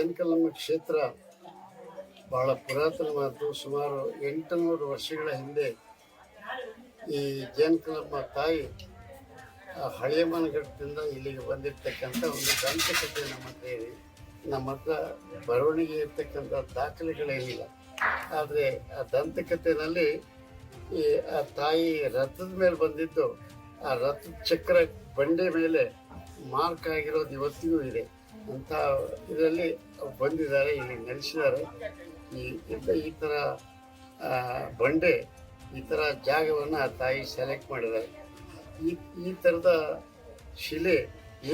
ಕ್ಷೇತ್ರ ಕ್ಷೇತ್ರ ಬಹಳ ಪುರಾತನವಾದ್ದು. ಸುಮಾರು ಎಂಟುನೂರು ವರ್ಷಗಳ ಹಿಂದೆ ಈ ಜೇನ್ಕಲಮ್ಮ ತಾಯಿ ಹಳೆಯ ಮನಗಟ್ಟದಿಂದ ಇಲ್ಲಿಗೆ ಬಂದಿರತಕ್ಕಂಥ ಒಂದು ದಂತಕಥೆ ನಮ್ಮ ಹತ್ರ ನಮ್ಮ ಹತ್ರ ಬರವಣಿಗೆ ಇರ್ತಕ್ಕಂಥ ದಾಖಲೆಗಳೇನಿಲ್ಲ. ಆದರೆ ಆ ದಂತಕತೆಯಲ್ಲಿ ಈ ಆ ತಾಯಿ ರಥದ ಮೇಲೆ ಬಂದಿದ್ದು, ಆ ರಥದ ಚಕ್ರ ಬಂಡೆ ಮೇಲೆ ಮಾರ್ಕ್ ಆಗಿರೋದು ಇವತ್ತಿಗೂ ಇದೆ. ಅಂತ ಇದರಲ್ಲಿ ಬಂದಿದ್ದಾರೆ, ಇಲ್ಲಿ ನೆಲೆಸಿದ್ದಾರೆ. ಈ ಈ ಥರ ಬಂಡೆ ಈ ಥರ ಜಾಗವನ್ನು ಆ ತಾಯಿ ಸೆಲೆಕ್ಟ್ ಮಾಡಿದ್ದಾರೆ. ಈ ಈ ಥರದ ಶಿಲೆ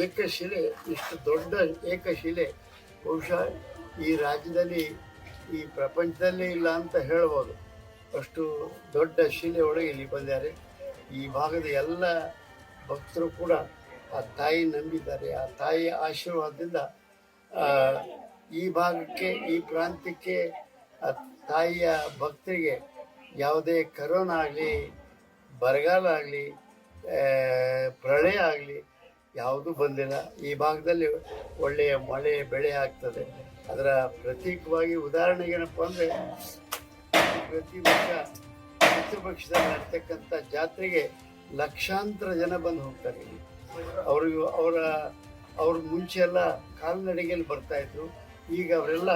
ಏಕಶಿಲೆ ಇಷ್ಟು ದೊಡ್ಡ ಏಕಶಿಲೆ ಬಹುಶಃ ಈ ರಾಜ್ಯದಲ್ಲಿ, ಈ ಪ್ರಪಂಚದಲ್ಲೇ ಇಲ್ಲ ಅಂತ ಹೇಳ್ಬೋದು. ಅಷ್ಟು ದೊಡ್ಡ ಶಿಲೆ ಒಳಗೆ ಇಲ್ಲಿ ಬಂದಿದ್ದಾರೆ. ಈ ಭಾಗದ ಎಲ್ಲ ಭಕ್ತರು ಕೂಡ ಆ ತಾಯಿ ನಂಬಿದ್ದಾರೆ, ಆ ತಾಯಿಯ ಆಶೀರ್ವಾದದಿಂದ ಈ ಭಾಗಕ್ಕೆ, ಈ ಪ್ರಾಂತ್ಯಕ್ಕೆ, ಆ ತಾಯಿಯ ಭಕ್ತರಿಗೆ ಯಾವುದೇ ಕರೋನಾ ಆಗಲಿ, ಬರಗಾಲ ಆಗಲಿ ಪ್ರಳಯ ಆಗಲಿ ಯಾವುದೂ ಬಂದಿಲ್ಲ. ಈ ಭಾಗದಲ್ಲಿ ಒಳ್ಳೆಯ ಮಳೆ, ಬೆಳೆ ಆಗ್ತದೆ. ಅದರ ಪ್ರತೀಕವಾಗಿ ಉದಾಹರಣೆಗೆ ಏನಪ್ಪ ಅಂದರೆ, ಪ್ರತಿ ವರ್ಷ ಪಿತೃಪಕ್ಷದಲ್ಲಿ ನಡ್ತಕ್ಕಂಥ ಜಾತ್ರೆಗೆ ಲಕ್ಷಾಂತರ ಜನ ಬಂದು ಹೋಗ್ತಾರೆ. ಅವ್ರಿಗೂ ಅವರ, ಅವ್ರ ಮುಂಚೆ ಎಲ್ಲ ಕಾಲ್ನಡಿಗೆಯಲ್ಲಿ ಬರ್ತಾ ಇದ್ರು. ಈಗ ಅವರೆಲ್ಲ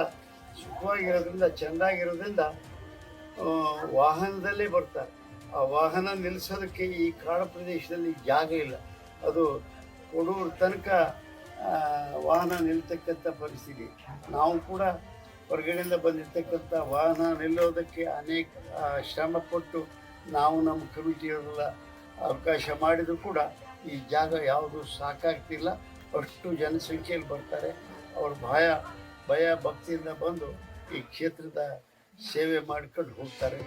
ಸುಖವಾಗಿರೋದ್ರಿಂದ, ಚೆಂದಾಗಿರೋದ್ರಿಂದ ವಾಹನದಲ್ಲೇ ಬರ್ತಾರೆ. ಆ ವಾಹನ ನಿಲ್ಲಿಸೋದಕ್ಕೆ ಈ ಕಾಡು ಪ್ರದೇಶದಲ್ಲಿ ಜಾಗ ಇಲ್ಲ. ಅದು ಕೊಡೂರು ತನಕ ವಾಹನ ನಿಲ್ತಕ್ಕಂಥ ಪರಿಸ್ಥಿತಿ. ನಾವು ಕೂಡ ಹೊರಗಡೆಯಿಂದ ಬಂದಿರ್ತಕ್ಕಂಥ ವಾಹನ ನಿಲ್ಲೋದಕ್ಕೆ ಅನೇಕ ಶ್ರಮ ಶ್ರಮಪಟ್ಟು ನಾವು ನಮ್ಮ ಕಮಿಟಿಯವರೆಲ್ಲ ಅವಕಾಶ ಮಾಡಿದರೂ ಕೂಡ ಈ ಜಾಗ ಯಾವುದು ಸಾಕಾಗ್ತಿಲ್ಲ. ಅಷ್ಟು ಜನಸಂಖ್ಯೆಯಲ್ಲಿ ಬರ್ತಾರೆ. ಅವ್ರ ಭಯ ಭಯ, ಭಕ್ತಿಯಿಂದ ಬಂದು ಈ ಕ್ಷೇತ್ರದ ಸೇವೆ ಮಾಡ್ಕೊಂಡು ಹೋಗ್ತಾರೆ.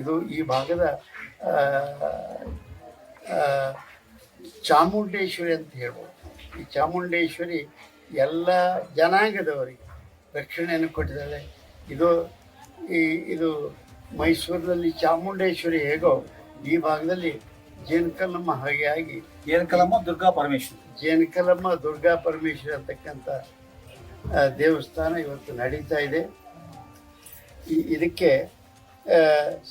ಇದು ಈ ಭಾಗದ ಚಾಮುಂಡೇಶ್ವರಿ ಅಂತ ಹೇಳ್ಬೋದು. ಈ ಚಾಮುಂಡೇಶ್ವರಿ ಎಲ್ಲ ಜನಾಂಗದವರಿಗೆ ರಕ್ಷಣೆಯನ್ನು ಕೊಟ್ಟಿದ್ದಾಳೆ ಇದು ಈ ಇದು ಮೈಸೂರಿನಲ್ಲಿ ಚಾಮುಂಡೇಶ್ವರಿ ಹೇಗೋ ಈ ಭಾಗದಲ್ಲಿ ಜೇನಕಲಮ್ಮ ಹಾಗೆ ಆಗಿ ಜೇನಕಲಮ್ಮ ದುರ್ಗಾ ಪರಮೇಶ್ವರಿ. ಜೇನಕಲಮ್ಮ ದುರ್ಗಾ ಪರಮೇಶ್ವರಿ ಅಂತಕ್ಕಂಥ ದೇವಸ್ಥಾನ ಇವತ್ತು ನಡೀತಾ ಇದೆ. ಇದಕ್ಕೆ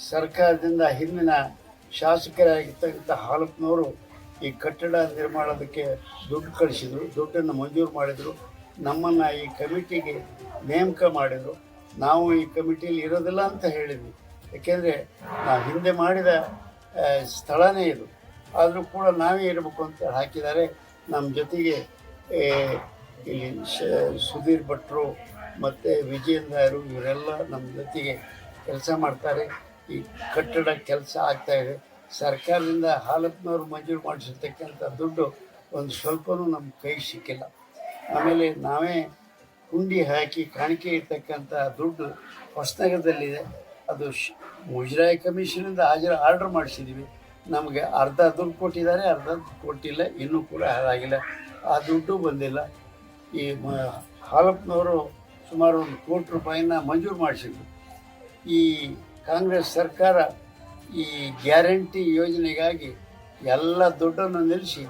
ಸರ್ಕಾರದಿಂದ ಹಿಂದಿನ ಶಾಸಕರಾಗಿರ್ತಕ್ಕಂಥ ಹಾಲಪ್ಪನವರು ಈ ಕಟ್ಟಡ ನಿರ್ಮಾಣದಕ್ಕೆ ದುಡ್ಡು ಕಳಿಸಿದ್ರು, ದುಡ್ಡನ್ನು ಮಂಜೂರು ಮಾಡಿದರು. ನಮ್ಮನ್ನು ಈ ಕಮಿಟಿಗೆ ನೇಮಕ ಮಾಡಿದರು. ನಾವು ಈ ಕಮಿಟಿಯಲ್ಲಿ ಇರೋದಿಲ್ಲ ಅಂತ ಹೇಳಿದ್ವಿ. ಯಾಕೆಂದರೆ ನಾವು ಹಿಂದೆ ಮಾಡಿದ ಸ್ಥಳನೇ ಇದು. ಆದರೂ ಕೂಡ ನಾವೇ ಇರಬೇಕು ಅಂತ ಹಾಕಿದ್ದಾರೆ. ನಮ್ಮ ಜೊತೆಗೆ ಇಲ್ಲಿ ಸುಧೀರ್ ಭಟ್ರು ಮತ್ತು ವಿಜಯೇಂದ್ರರು ಇವರೆಲ್ಲ ನಮ್ಮ ಜೊತೆಗೆ ಕೆಲಸ ಮಾಡ್ತಾರೆ. ಈ ಕಟ್ಟಡ ಕೆಲಸ ಆಗ್ತಾಯಿದೆ ಸರ್ಕಾರದಿಂದ ಹಾಲಪ್ಪನವ್ರು ಮಂಜೂರು ಮಾಡಿಸಿರ್ತಕ್ಕಂಥ ದುಡ್ಡು ಒಂದು ಸ್ವಲ್ಪನೂ ನಮ್ಮ ಕೈ ಸಿಕ್ಕಿಲ್ಲ. ಆಮೇಲೆ ನಾವೇ ಹುಂಡಿ ಹಾಕಿ ಕಾಣಿಕೆ ಇರ್ತಕ್ಕಂಥ ದುಡ್ಡು ಹೊಸನಗರದಲ್ಲಿದೆ. ಅದು ಮುಜರಾಯಿ ಕಮಿಷನಿಂದ ಹಾಜರು ಆರ್ಡರ್ ಮಾಡಿಸಿದ್ದೀವಿ ನಮಗೆ ಅರ್ಧ ದುಡ್ಡು ಕೊಟ್ಟಿದ್ದಾರೆ, ಅರ್ಧ ಕೊಟ್ಟಿಲ್ಲ, ಇನ್ನೂ ಕೂಡ ಹಾಳಾಗಿಲ್ಲ. ಆ ದುಡ್ಡು ಬಂದಿಲ್ಲ. ಈ ಮ ಹಾಲಪ್ಪನವರು ಸುಮಾರು ಒಂದು ಕೋಟಿ ರೂಪಾಯಿನ ಮಂಜೂರು ಮಾಡಿಸಿದ್ರು. ಈ ಕಾಂಗ್ರೆಸ್ ಸರ್ಕಾರ ಈ ಗ್ಯಾರಂಟಿ ಯೋಜನೆಗಾಗಿ ಎಲ್ಲ ದುಡ್ಡನ್ನು ನಿಲ್ಲಿಸಿ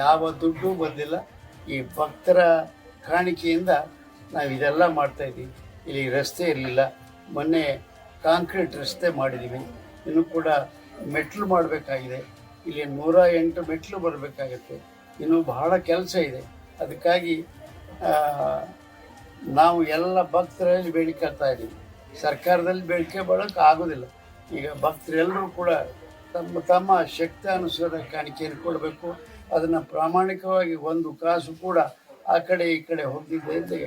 ಯಾವ ದುಡ್ಡು ಬಂದಿಲ್ಲ. ಈ ಭಕ್ತರ ಕಾಣಿಕೆಯಿಂದ ನಾವು ಇದೆಲ್ಲ ಮಾಡ್ತಾಯಿದ್ದೀವಿ ಇಲ್ಲಿ ರಸ್ತೆ ಇರಲಿಲ್ಲ. ಮೊನ್ನೆ ಕಾಂಕ್ರೀಟ್ ರಸ್ತೆ ಮಾಡಿದ್ದೀವಿ. ಇನ್ನು ಕೂಡ ಮೆಟ್ಲು ಮಾಡಬೇಕಾಗಿದೆ. ಇಲ್ಲಿ ನೂರ ಎಂಟು ಮೆಟ್ಲು ಬರಬೇಕಾಗತ್ತೆ. ಇನ್ನೂ ಬಹಳ ಕೆಲಸ ಇದೆ. ಅದಕ್ಕಾಗಿ ನಾವು ಎಲ್ಲ ಭಕ್ತರಲ್ಲಿ ಬೇಡಿಕೊಳ್ತಾ ಇದ್ದೀವಿ. ಸರ್ಕಾರದಲ್ಲಿ ಬೇಡಿಕೆ ಬಳಕೆ ಆಗೋದಿಲ್ಲ. ಈಗ ಭಕ್ತರೆಲ್ಲರೂ ಕೂಡ ತಮ್ಮ ತಮ್ಮ ಶಕ್ತಿ ಅನುಸಾರ ಕಾಣಿಕೆಯನ್ನು ಕೊಡಬೇಕು. ಅದನ್ನು ಪ್ರಾಮಾಣಿಕವಾಗಿ ಒಂದು ಕಾಸು ಕೂಡ ಆ ಕಡೆ ಈ ಕಡೆ ಹೋಗಿದ್ದೆ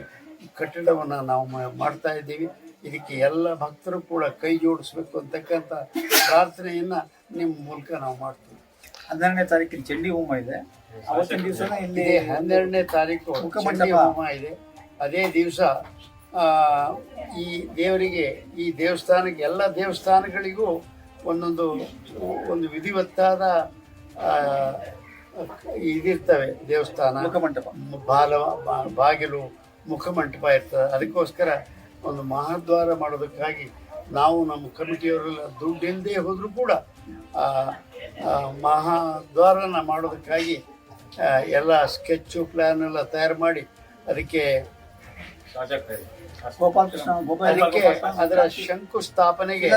ಕಟ್ಟಡವನ್ನು ನಾವು ಮಾಡ್ತಾ ಇದ್ದೀವಿ. ಇದಕ್ಕೆ ಎಲ್ಲ ಭಕ್ತರು ಕೂಡ ಕೈ ಜೋಡಿಸ್ಬೇಕು ಅಂತಕ್ಕಂಥ ಪ್ರಾರ್ಥನೆಯನ್ನು ನಿಮ್ಮ ಮೂಲಕ ನಾವು ಮಾಡ್ತೀವಿ. ಹನ್ನೆರಡನೇ ತಾರೀಕಿನ ಚಂಡಿ ಹೋಮ ಇದೆ. ಅವತ್ತಿನ ದಿವಸ ಇಲ್ಲಿ ಹನ್ನೆರಡನೇ ತಾರೀಕು ಚಂಡಿ ಹೋಮ ಇದೆ. ಅದೇ ದಿವಸ ಈ ದೇವರಿಗೆ ಈ ದೇವಸ್ಥಾನಕ್ಕೆ ಎಲ್ಲ ದೇವಸ್ಥಾನಗಳಿಗೂ ಒಂದೊಂದು ಒಂದು ವಿಧಿವತ್ತಾದ ಇದಿರ್ತವೆ ದೇವಸ್ಥಾನ. ಮುಖಮಂಟಪ. ಬಾಲ ಬಾಗಿಲು ಮುಖಮಂಟಪ ಇರ್ತದೆ. ಅದಕ್ಕೋಸ್ಕರ ಒಂದು ಮಹಾದ್ವಾರ ಮಾಡೋದಕ್ಕಾಗಿ ನಾವು ನಮ್ಮ ಕಮಿಟಿಯವರೆಲ್ಲ ದುಡ್ಡಿಲ್ಲದೆ ಹೋದರೂ ಕೂಡ ಮಹಾದ್ವಾರನ ಮಾಡೋದಕ್ಕಾಗಿ ಎಲ್ಲ ಸ್ಕೆಚ್ಚು ಪ್ಲ್ಯಾನ್ ಎಲ್ಲ ತಯಾರು ಮಾಡಿ ಅದಕ್ಕೆ ಗೋಪಾಲಕೃಷ್ಣ ಅದಕ್ಕೆ ಅದರ ಶಂಕುಸ್ಥಾಪನೆಗೆ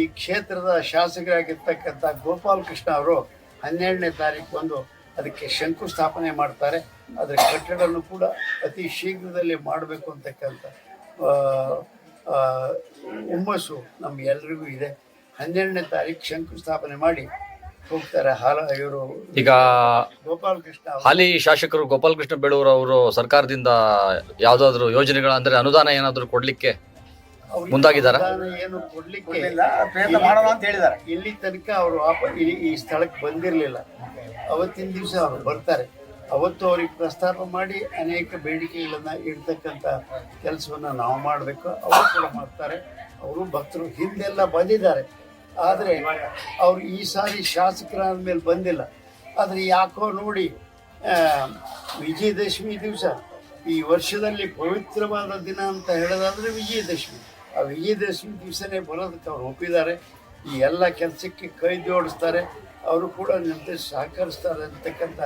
ಈ ಕ್ಷೇತ್ರದ ಶಾಸಕರಾಗಿರ್ತಕ್ಕಂಥ ಗೋಪಾಲ್ ಕೃಷ್ಣ ಅವರು ಹನ್ನೆರಡನೇ ತಾರೀಕು ಬಂದು ಅದಕ್ಕೆ ಶಂಕುಸ್ಥಾಪನೆ ಮಾಡ್ತಾರೆ. ಅದರ ಕಟ್ಟಡವನ್ನು ಕೂಡ ಅತಿ ಶೀಘ್ರದಲ್ಲಿ ಮಾಡಬೇಕು ಅಂತಕ್ಕಂಥ ಹುಮ್ಮಸ್ಸು ನಮ್ಮ ಎಲ್ರಿಗೂ ಇದೆ. ಹನ್ನೆರಡನೇ ತಾರೀಕು ಶಂಕುಸ್ಥಾಪನೆ ಮಾಡಿ ಹೋಗ್ತಾರೆ. ಹಾಲ ಇವರು ಈಗ ಗೋಪಾಲ ಕೃಷ್ಣ ಹಾಲಿ ಶಾಸಕರು ಗೋಪಾಲಕೃಷ್ಣ ಬೇಳೂರು ಅವರು ಸರ್ಕಾರದಿಂದ ಯಾವ್ದಾದ್ರು ಯೋಜನೆಗಳ ಅಂದ್ರೆ ಅನುದಾನ ಏನಾದ್ರು ಕೊಡ್ಲಿಕ್ಕೆ ಅವ್ರಿಗೆ ಮುಂದಾಗಿದ್ದಾರಾ? ಅನುದಾನ ಏನು ಕೊಡ್ಲಿಕ್ಕೆ ಇಲ್ಲ ಪ್ರಯತ್ನ ಮಾಡೋಣ ಅಂತ ಹೇಳಿದ್ದಾರೆ ಇಲ್ಲಿ ತನಕ ಅವರು ಈ ಸ್ಥಳಕ್ಕೆ ಬಂದಿರಲಿಲ್ಲ. ಅವತ್ತಿನ ದಿವಸ ಅವರು ಬರ್ತಾರೆ. ಅವತ್ತು ಅವ್ರಿಗೆ ಪ್ರಸ್ತಾಪ ಮಾಡಿ ಅನೇಕ ಬೇಡಿಕೆಗಳನ್ನು ಇಡ್ತಕ್ಕಂಥ ಕೆಲಸವನ್ನು ನಾವು ಮಾಡಬೇಕು. ಅವರು ಕೂಡ ಮಾಡ್ತಾರೆ. ಅವರು ಭಕ್ತರು ಹಿಂದೆಲ್ಲ ಬಂದಿದ್ದಾರೆ. ಆದರೆ ಅವರು ಈ ಸಾರಿ ಶಾಸಕರಾದ ಮೇಲೆ ಬಂದಿಲ್ಲ. ಆದರೆ ಯಾಕೋ ನೋಡಿ ವಿಜಯದಶಮಿ ದಿವಸ ಈ ವರ್ಷದಲ್ಲಿ ಪವಿತ್ರವಾದ ದಿನ ಅಂತ ಹೇಳೋದಾದರೆ ವಿಜಯದಶಮಿ. ಆ ವಿಜಯದಶಮಿ ದಿವಸನೇ ಬರೋದಕ್ಕೆ ಅವ್ರು ಒಪ್ಪಿದ್ದಾರೆ. ಈ ಎಲ್ಲ ಕೆಲಸಕ್ಕೆ ಕೈ ಜೋಡಿಸ್ತಾರೆ. ಅವರು ಕೂಡ ನಿಂತು ಸಹಕರಿಸ್ತಾರೆ ಅಂತಕ್ಕಂಥ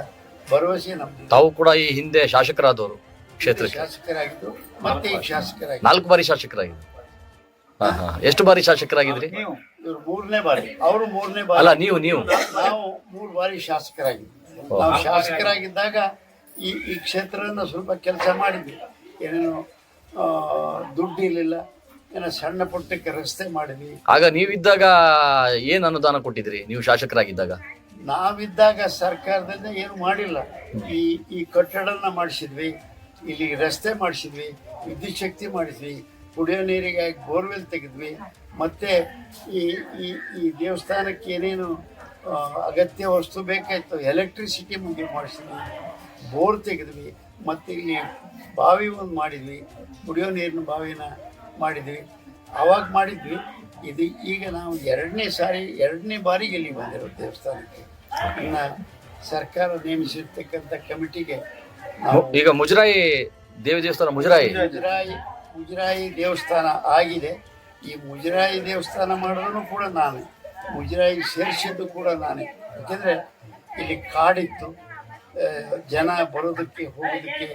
ಭರವಸೆ ನಮ್ಮ ತಾವು ಕೂಡ ಈ ಹಿಂದೆ ಶಾಸಕರಾದವರು ಕ್ಷೇತ್ರ ಶಾಸಕರಾಗಿದ್ದು ಮತ್ತೆ ಈಗ ಶಾಸಕರಾಗಿ. ನಾಲ್ಕು ಬಾರಿ ಹಾ ಎಷ್ಟು ಬಾರಿ ಶಾಸಕರಾಗಿದ್ರಿ? ನೀವು. ಇವರು ಮೂರನೇ ಬಾರಿ. ಅವರು ಮೂರನೇ ಬಾರಿ. ಅಲ್ಲ ನೀವು ನೀವು. ನಾವು ಮೂರು ಬಾರಿ ಶಾಸಕರಾಗಿದ್ವಿ. ನಾವು ಶಾಸಕರಾಗಿದ್ದಾಗ ಈ ಈ ಕ್ಷೇತ್ರವನ್ನು ಸ್ವಲ್ಪ ಕೆಲಸ ಮಾಡಿದ್ವಿ. ಏನೇನು ದುಡ್ಡು ಇರಲಿಲ್ಲ. ಏನೋ ಸಣ್ಣ ಪುಟ್ಟಕ್ಕೆ ರಸ್ತೆ ಮಾಡಿದ್ವಿ. ಆಗ ನೀವಿದ್ದಾಗ ಏನು ಅನುದಾನ ಕೊಟ್ಟಿದ್ರಿ ನೀವು ಶಾಸಕರಾಗಿದ್ದಾಗ? ನಾವಿದ್ದಾಗ ಸರ್ಕಾರದಿಂದ ಏನು ಮಾಡಿಲ್ಲ. ಈ ಈ ಕಟ್ಟಡನ ಮಾಡಿಸಿದ್ವಿ. ಇಲ್ಲಿ ರಸ್ತೆ ಮಾಡಿಸಿದ್ವಿ. ವಿದ್ಯುತ್ ಶಕ್ತಿ ಮಾಡಿದ್ವಿ. ಕುಡಿಯೋ ನೀರಿಗಾಗಿ ಬೋರ್ವೆಲ್ ತೆಗೆದ್ವಿ. ಮತ್ತೆ ಈ ಈ ಈ ದೇವಸ್ಥಾನಕ್ಕೆ ಏನೇನು ಅಗತ್ಯ ವಸ್ತು ಬೇಕಾಯ್ತು ಎಲೆಕ್ಟ್ರಿಸಿಟಿ ಮುಂದೆ ಮಾಡಿಸಿದ್ವಿ. ಬೋರ್ ತೆಗೆದ್ವಿ. ಮತ್ತೆ ಇಲ್ಲಿ ಬಾವಿ ಒಂದು ಮಾಡಿದ್ವಿ. ಕುಡಿಯೋ ನೀರಿನ ಬಾವಿನ ಮಾಡಿದ್ವಿ. ಆವಾಗ ಮಾಡಿದ್ವಿ. ಇದು ಈಗ ನಾವು ಎರಡನೇ ಸಾರಿ ಎರಡನೇ ಬಾರಿಗೆ ಇಲ್ಲಿ ಬಂದಿರೋ ದೇವಸ್ಥಾನಕ್ಕೆ. ಇನ್ನು ಸರ್ಕಾರ ನೇಮಿಸಿರ್ತಕ್ಕಂಥ ಕಮಿಟಿಗೆ ಈಗ ಮುಜರಾಯಿ ದೇವಿ ದೇವಸ್ಥಾನ ಮುಜರಾಯಿ. ಮುಜರಾಯಿ ಮುಜರಾಯಿ ದೇವಸ್ಥಾನ ಆಗಿದೆ. ಈ ಮುಜರಾಯಿ ದೇವಸ್ಥಾನ ಮಾಡಿದ್ರು ಕೂಡ ನಾನೇ. ಮುಜರಾಯಿ ಸೇರಿಸಿದ್ದು ಕೂಡ ನಾನೇ. ಯಾಕೆಂದರೆ ಇಲ್ಲಿ ಕಾಡಿತ್ತು. ಜನ ಬರೋದಕ್ಕೆ, ಹೋಗೋದಕ್ಕೆ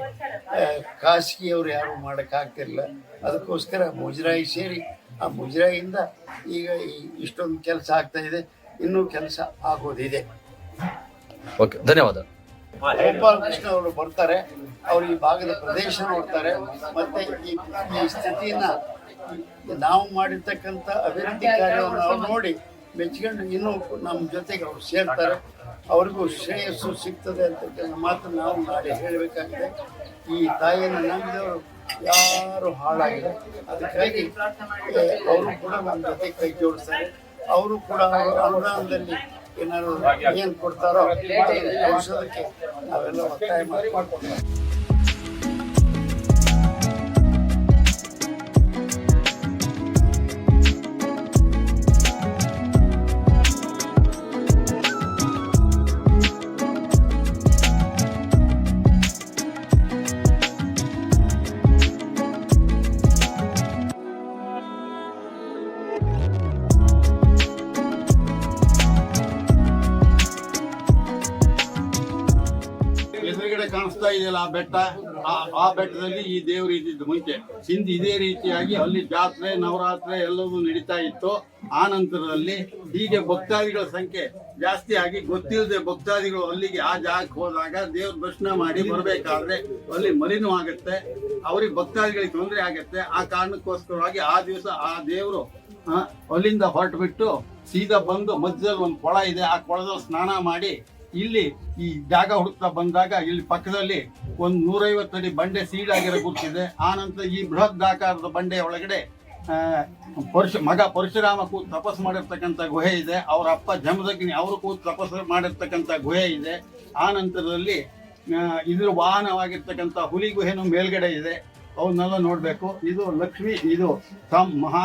ಖಾಸಗಿಯವರು ಯಾರು ಮಾಡೋಕ್ಕಾಗ್ತಿರಲಿಲ್ಲ. ಅದಕ್ಕೋಸ್ಕರ ಮುಜರಾಯಿ ಸೇರಿ ಆ ಮುಜರಾಯಿಯಿಂದ ಈಗ ಇಷ್ಟೊಂದು ಕೆಲಸ ಆಗ್ತಾ ಇದೆ. ಇನ್ನೂ ಕೆಲಸ ಆಗೋದಿದೆ. ಓಕೆ, ಧನ್ಯವಾದ. ಗೋಪಾಲ್ ಕೃಷ್ಣ ಅವರು ಬರ್ತಾರೆ, ಅವರು ಈ ಭಾಗದ ಪ್ರದೇಶ ನೋಡ್ತಾರೆ, ಮತ್ತೆ ಈ ಸ್ಥಿತಿಯನ್ನ ನಾವು ಮಾಡಿರ್ತಕ್ಕಂಥ ಅಭಿವೃದ್ಧಿ ಕಾರ್ಯವನ್ನು ಅವ್ರು ನೋಡಿ ಮೆಚ್ಕೊಂಡು ಇನ್ನೂ ನಮ್ಮ ಜೊತೆಗೆ ಅವ್ರು ಸೇರ್ತಾರೆ. ಅವ್ರಿಗೂ ಶ್ರೇಯಸ್ಸು ಸಿಗ್ತದೆ ಅಂತಕ್ಕಂಥ ಮಾತು ನಾವು ನಾಳೆ ಹೇಳಬೇಕಾಗಿದೆ. ಈ ತಾಯಿಯನ್ನು ನಂಬಿದವರು ಯಾರು ಹಾಳಾಗಿದೆ ಅದಕ್ಕಾಗಿ ಅವರು ಕೂಡ ನಮ್ಮ ಜೊತೆ ಕೈ ಜೋಡಿಸ್ತಾರೆ. ಅವರು ಕೂಡ ಅವರ ಅನುದಾನದಲ್ಲಿ ಏನಾದ್ರು ಏನು ಕೊಡ್ತಾರೋ ಅದನ್ನು ತೋರಿಸೋದಕ್ಕೆ ನಾವೆಲ್ಲ ಒತ್ತಾಯ ಮಾಡ್ಕೊಂಡು ಇದೆಯಲ್ಲ ಆ ಬೆಟ್ಟ? ಆ- ಬೆಟ್ಟದಲ್ಲಿ ಈ ದೇವರು ಇದ್ದಿದ್ದು ಮುಂಚೆ. ಹಿಂದೆ ಇದೇ ರೀತಿಯಾಗಿ ಅಲ್ಲಿ ಜಾತ್ರೆ, ನವರಾತ್ರಿ ಎಲ್ಲವೂ ನಡೀತಾ ಇತ್ತು. ಆ ನಂತರದಲ್ಲಿ ಹೀಗೆ ಭಕ್ತಾದಿಗಳ ಸಂಖ್ಯೆ ಜಾಸ್ತಿ ಆಗಿ ಗೊತ್ತಿಲ್ಲದೆ ಭಕ್ತಾದಿಗಳು ಅಲ್ಲಿಗೆ ಆ ಜಾಗಕ್ಕೆ ಹೋದಾಗ ದೇವ್ರ ದರ್ಶನ ಮಾಡಿ ಬರಬೇಕಾದ್ರೆ ಅಲ್ಲಿ ಮಲಿನೂ ಆಗುತ್ತೆ. ಅವ್ರಿಗೆ ಭಕ್ತಾದಿಗಳಿಗೆ ತೊಂದರೆ ಆಗುತ್ತೆ. ಆ ಕಾರಣಕ್ಕೋಸ್ಕರವಾಗಿ ಆ ದಿವಸ ಆ ದೇವರು ಅಲ್ಲಿಂದ ಹೊರಟು ಬಿಟ್ಟು ಸೀದಾ ಬಂದು ಮಧ್ಯದಲ್ಲಿ ಒಂದು ಕೊಳ ಇದೆ. ಆ ಕೊಳದಲ್ಲಿ ಸ್ನಾನ ಮಾಡಿ ಇಲ್ಲಿ ಈ ಜಾಗ ಹುಡುಕ್ತಾ ಬಂದಾಗ ಇಲ್ಲಿ ಪಕ್ಕದಲ್ಲಿ ಒಂದು ನೂರೈವತ್ತು ಅಡಿ ಬಂಡೆ ಸೀಡಾಗಿರೋ ಗುರುತಿದೆ. ಆ ನಂತರ ಈ ಬೃಹದಾಕಾರದ ಬಂಡೆ ಒಳಗಡೆ ಪರಶು, ಮಗ ಪರಶುರಾಮ ಕೂತು ತಪಸ್ಸು ಮಾಡಿರ್ತಕ್ಕಂಥ ಗುಹೆ ಇದೆ. ಅವರ ಅಪ್ಪ ಜಮದಗ್ನಿ ಅವರು ಕೂತು ತಪಸ್ಸು ಮಾಡಿರ್ತಕ್ಕಂಥ ಗುಹೆ ಇದೆ. ಆ ನಂತರದಲ್ಲಿ ಇದ್ರ ವಾಹನವಾಗಿರ್ತಕ್ಕಂಥ ಹುಲಿ ಗುಹೆನೂ ಮೇಲ್ಗಡೆ ಇದೆ. ಅವನ್ನೆಲ್ಲ ನೋಡಬೇಕು. ಇದು ಲಕ್ಷ್ಮಿ ಇದು ತಮ್ ಮಹಾ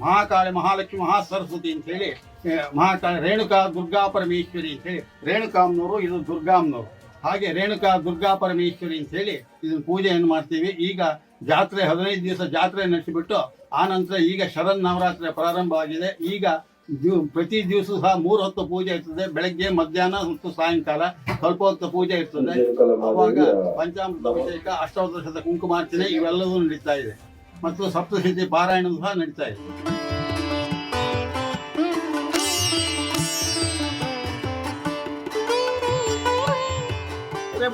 ಮಹಾಕಾಳಿ ಮಹಾಲಕ್ಷ್ಮಿ ಮಹಾ ಸರಸ್ವತಿ ಅಂತ ಹೇಳಿ ಆ, ಮಹಾಕಾಳಿ ರೇಣುಕಾ ದುರ್ಗಾ ಪರಮೇಶ್ವರಿ ಅಂತ ಹೇಳಿ ರೇಣುಕಾಮ್ನವರು ಇದು ದುರ್ಗಾಮ್ನವರು ಹಾಗೆ ರೇಣುಕಾ ದುರ್ಗಾ ಪರಮೇಶ್ವರಿ ಅಂತ ಹೇಳಿ ಇದನ್ನ ಪೂಜೆಯನ್ನು ಮಾಡ್ತೀವಿ. ಈಗ ಜಾತ್ರೆ ಹದಿನೈದು ದಿವಸ ಜಾತ್ರೆ ನಡೆಸಿಬಿಟ್ಟು ಆನಂತರ ನಂತರ ಈಗ ಶರನ್ ನವರಾತ್ರಿ ಪ್ರಾರಂಭವಾಗಿದೆ ಈಗ ಪ್ರತಿ ದಿವಸ ಸಹ ಮೂರು ಹೊತ್ತು ಪೂಜೆ ಇರ್ತದೆ. ಬೆಳಗ್ಗೆ, ಮಧ್ಯಾಹ್ನ, ಮತ್ತು ಸಾಯಂಕಾಲ ಸ್ವಲ್ಪ ಹೊತ್ತು ಪೂಜೆ ಇರ್ತದೆ. ಅವಾಗ ಪಂಚಾಮೃತ ಅಭಿಷೇಕ ಅಷ್ಟಾವದಶದ ಕುಂಕುಮಾರ್ಚನೆ ಇವೆಲ್ಲವೂ ನಡೀತಾ ಇದೆ. ಮತ್ತು ಸಪ್ತಸಿದ್ಧಿ ಪಾರಾಯಣ ಸಹ ನಡೀತಾ ಇದೆ.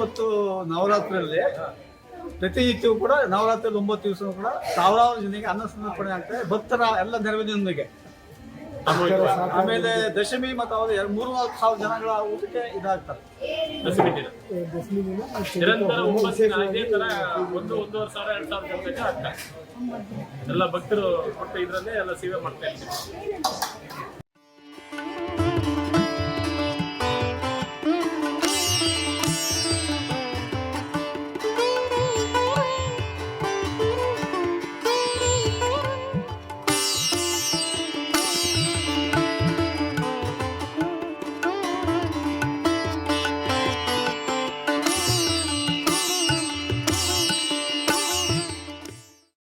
ಮತ್ತು ನವರಾತ್ರಿಯಲ್ಲಿ ಪ್ರತಿ ನಿತ್ಯವೂ ಕೂಡ ನವರಾತ್ರಿಯಲ್ಲಿ ಒಂಬತ್ತು ದಿವಸ ಕೂಡ ಸಾವಿರಾರು ಜನರಿಗೆ ಅನ್ನ ಸಮರ್ಪಣೆ ಆಗ್ತದೆ. ಭಕ್ತರ ಎಲ್ಲ ನೆರವಿನೊಂದಿಗೆ. ಆಮೇಲೆ ದಶಮಿ ಮತ್ತು ಅವ್ರು ಎರಡು ಮೂರು ನಾಲ್ಕು ಸಾವಿರ ಜನಗಳ ಊಟಕ್ಕೆ ಇದಾಗ್ತಾರೆ ನಿರಂತರ ಒಂಬತ್ತು ಇದೇ ತರ ಒಂದು ಒಂದೂವರೆ ಸಾವಿರ ಎರಡು ಸಾವಿರ ಜನಕ್ಕೆ ಆಗ್ತಾರೆ ಎಲ್ಲ ಭಕ್ತರು ಕೊಟ್ಟ ಇದರಲ್ಲೇ ಎಲ್ಲ ಸೇವೆ ಮಾಡ್ತಾ ಇರ್ತೀವಿ.